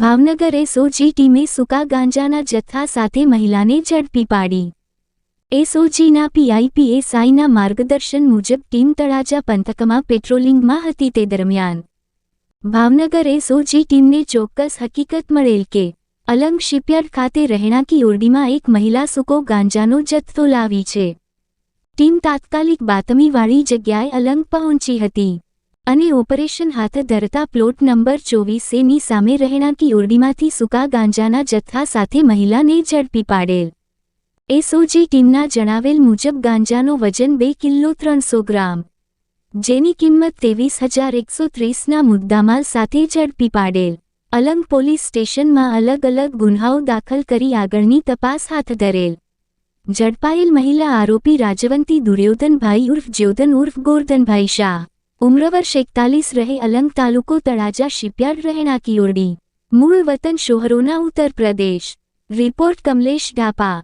Bhavnagar SOG ટીમે સૂકા ગાંજાના જથ્થા સાથે મહિલાને ઝડપી પાડી. એસઓજીના પીઆઈપીએસઆઈના માર્ગદર્શન મુજબ ટીમ તળાજા પંથકમાં પેટ્રોલિંગમાં હતી તે દરમિયાન. ભાવનગર એસઓજી ટીમને ચોક્કસ હકીકત મળેલ કે, અલંગ શિપયાર્ડ ખાતે રહેણાંકી ઓરડીમાં એક મહિલા સૂકો ગાંજાનો જથ્થો લાવી છે. ટીમ તાત્કાલિક બાતમીવાળી જગ્યાએ અલંગ પહોંચી હતી. અને ઓપરેશન હાથ ધરતા પ્લોટ નંબર ચોવીસેની સામે રહેણાંકી ઓરડીમાંથી સૂકા ગાંજાના જથ્થા સાથે મહિલાને ઝડપી પાડેલ. એસઓજી ટીમના જણાવેલ મુજબ ગાંજાનો વજન બે કિલો ત્રણસો ગ્રામ. જેની કિંમત ત્રેવીસ હજાર એકસો ત્રીસના મુદ્દામાલ સાથે ઝડપી પાડેલ. અલંગ પોલીસ સ્ટેશનમાં અલગ અલગ ગુન્હાઓ દાખલ કરી આગળની તપાસ હાથ ધરેલ. ઝડપાયેલ મહિલા આરોપી રાજવંતી દુર્યોધનભાઈ ઉર્ફ જ્યોધન ઉર્ફ ગોરધનભાઈ શાહ. ઉમ્ર વર્ષ એકતાલીસ રહે અલંગ તાલુકો તળાજા શિપયાર્ડ રહેણાંકી ઓરડી મૂળ વતન શોહરોના ઉત્તર પ્રદેશ. રિપોર્ટ કમલેશ ઢાપા